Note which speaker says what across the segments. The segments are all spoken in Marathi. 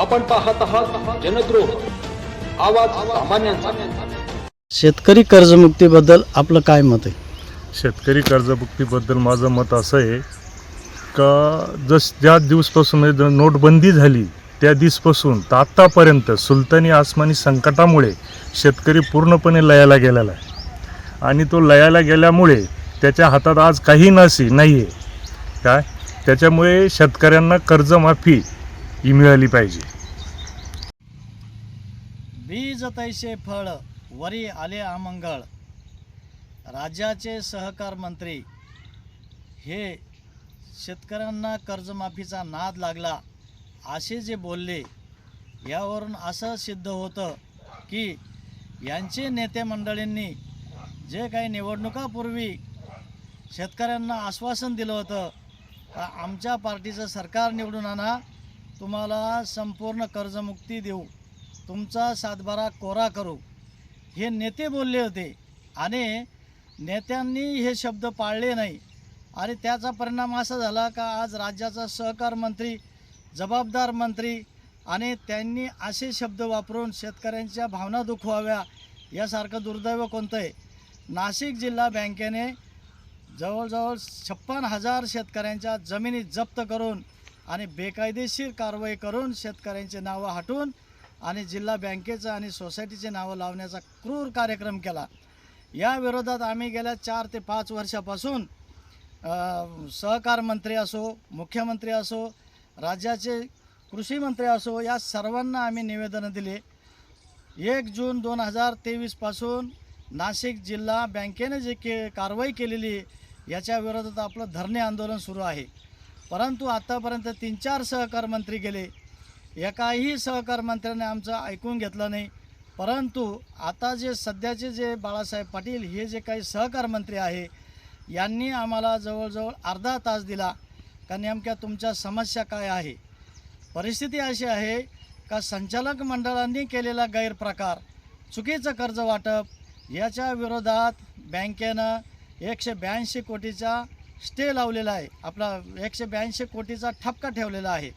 Speaker 1: आपण पाहत आहात जनद्रोह. आवाज सामान्यांचा.
Speaker 2: शेतकरी कर्जमुक्तीबद्दल आपलं काय मत आहे?
Speaker 3: शेतकरी कर्जमुक्तीबद्दल माझं मत असं आहे का जस ज्या दिवसपासून म्हणजे नोटबंदी झाली त्या दिवसपासून तर आत्तापर्यंत सुलतानी आसमानी संकटामुळे शेतकरी पूर्णपणे लयाला गेलेला आहे. आणि तो लयाला गेल्यामुळे त्याच्या हातात आज काही नसी नाही आहे काय? त्याच्यामुळे शेतकऱ्यांना कर्जमाफी ही मिळाली पाहिजे.
Speaker 2: तैसे फळ वरी आले आमंगळ. राज्याचे सहकार मंत्री हे शेतकऱ्यांना कर्जमाफीचा नाद लागला असे जे बोलले यावरून असं सिद्ध होतं की यांचे नेते मंडळींनी जे काही निवडणुकापूर्वी शेतकऱ्यांना आश्वासन दिलं होतं का आमच्या पार्टीचं सरकार निवडून आणा तुम्हाला संपूर्ण कर्जमुक्ती देऊ. तुमचा सातबारा कोरा करू. हे नेते बोलले होते. आणि नेत्यांनी हे शब्द पाळले नाही. आणि त्याचा परिणाम असा झाला का आज राज्याचा सहकार मंत्री जबाबदार मंत्री आणि त्यांनी असे शब्द वापरून शेतकऱ्यांच्या भावना दुखवाव्या यासारखं दुर्दैव कोणतं आहे नाशिक जिल्हा बँकेने जवळजवळ छप्पन हजार शेतकऱ्यांच्या जमिनी जप्त करून आणि बेकायदेशीर कारवाई करून शेतकऱ्यांचे नावं हटून आणि जिल्हा बँकेचं आणि सोसायटीचे नावं लावण्याचा क्रूर कार्यक्रम केला. या विरोधात आम्ही गेल्या चार ते पाच वर्षापासून सहकार मंत्री असो मुख्यमंत्री असो राज्याचे कृषी मंत्री असो या सर्वांना आम्ही निवेदनं दिले. एक जून दोन हजार तेवीसपासून नाशिक जिल्हा बँकेने जे के कारवाई केलेली आहे, याच्या विरोधात आपलं धरणे आंदोलन सुरू आहे. परंतु आत्तापर्यंत तीन चार सहकार मंत्री गेले. एकाही सहकार मंत्र्याने आमचं ऐकून घेतलं नाही. परंतु आता जे सध्याचे जे बाळासाहेब पाटील हे जे काही सहकार मंत्री आहे यांनी आम्हाला जवळजवळ अर्धा तास दिला का नेमक्या तुमच्या समस्या काय आहे? परिस्थिती अशी आहे का संचालक मंडळांनी केलेला गैरप्रकार चुकीचं कर्ज वाटप याच्या विरोधात बँकेनं एकशे ब्याऐंशी कोटीचा स्टे लावलेला आहे. आपला एकशे ब्याऐंशी कोटीचा ठपका ठेवलेला आहे.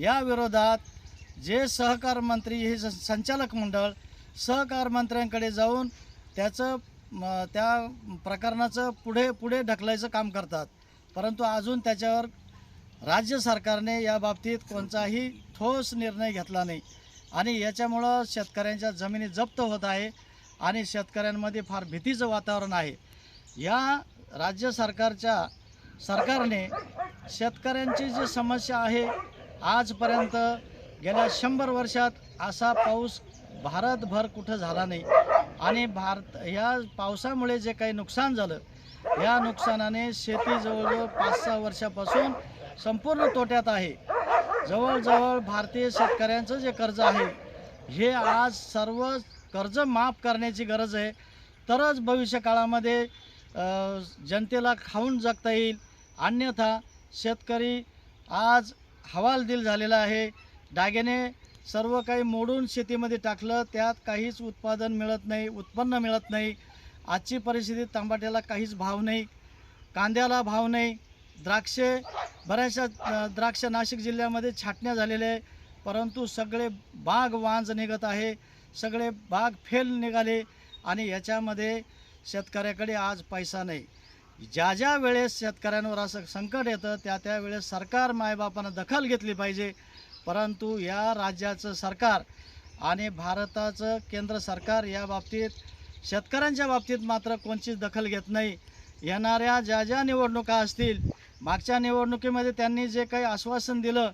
Speaker 2: या विरोधात जे सहकार मंत्री हे संचालक मंडळ सहकार मंत्र्यांकडे जाऊन त्याचं त्या प्रकरणाचं पुढे पुढे ढकलायचं काम करतात. परंतु अजून त्याच्यावर राज्य सरकारने या बाबतीत कोणताही ठोस निर्णय घेतला नाही. आणि याच्यामुळं शेतकऱ्यांच्या जमिनी जप्त होत आहे आणि शेतकऱ्यांमध्ये फार भीतीचं वातावरण आहे. या राज्य सरकारच्या सरकारने शेतकऱ्यांची जी समस्या आहे आजपर्यंत गेल्या शंभर वर्षात असा पाऊस भारतभर कुठं झाला नाही. आणि भारत या पावसामुळे जे काही नुकसान झालं या नुकसानाने शेती जवळजवळ पाच सहा वर्षापासून संपूर्ण तोट्यात आहे. जवळजवळ भारतीय शेतकऱ्यांचं जे कर्ज आहे हे आज सर्व कर्ज माफ करण्याची गरज आहे. तरच भविष्य काळामध्ये जनतेला खाऊन जगता येईल. अन्यथा शेतकरी आज हवालदिल झालेला आहे. डागेने सर्व काही मोडून शेतीमध्ये टाकलं. त्यात काहीच उत्पादन मिळत नाही उत्पन्न मिळत नाही. आजची परिस्थिती तांबाट्याला काहीच भाव नाही कांद्याला भाव नाही. द्राक्षे बऱ्याचशा द्राक्ष नाशिक जिल्ह्यामध्ये छाटण्या झालेल्या आहे. परंतु सगळे बाग वांज निघत आहे. सगळे बाग फेल निघाले आणि याच्यामध्ये शेतकऱ्याकडे आज पैसा नाही. ज्या ज्या वेळेस शेतकऱ्यांवर असं संकट येतं त्या त्या वेळेस सरकार मायबापानं दखल घेतली पाहिजे. परंतु या राज्याचं सरकार आणि भारताचं केंद्र सरकार या बाबतीत शेतकऱ्यांच्या बाबतीत मात्र कोणतीच दखल घेत नाही. येणाऱ्या ज्या ज्या निवडणुका असतील मागच्या निवडणुकीमध्ये त्यांनी जे काही आश्वासन दिलं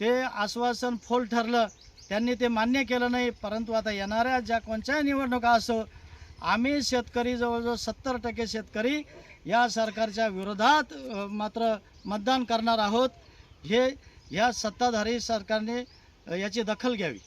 Speaker 2: ते आश्वासन फोल ठरलं. त्यांनी ते मान्य केलं नाही. परंतु आता येणाऱ्या ज्या कोणत्याही निवडणुका असो आम्ही शेतकरी जवळजवळ सत्तर टक्के शेतकरी या सरकारच्या विरोधात मात्र मतदान करणार आहोत. हे या सत्ताधारी सरकारने याची दखल घ्यावी.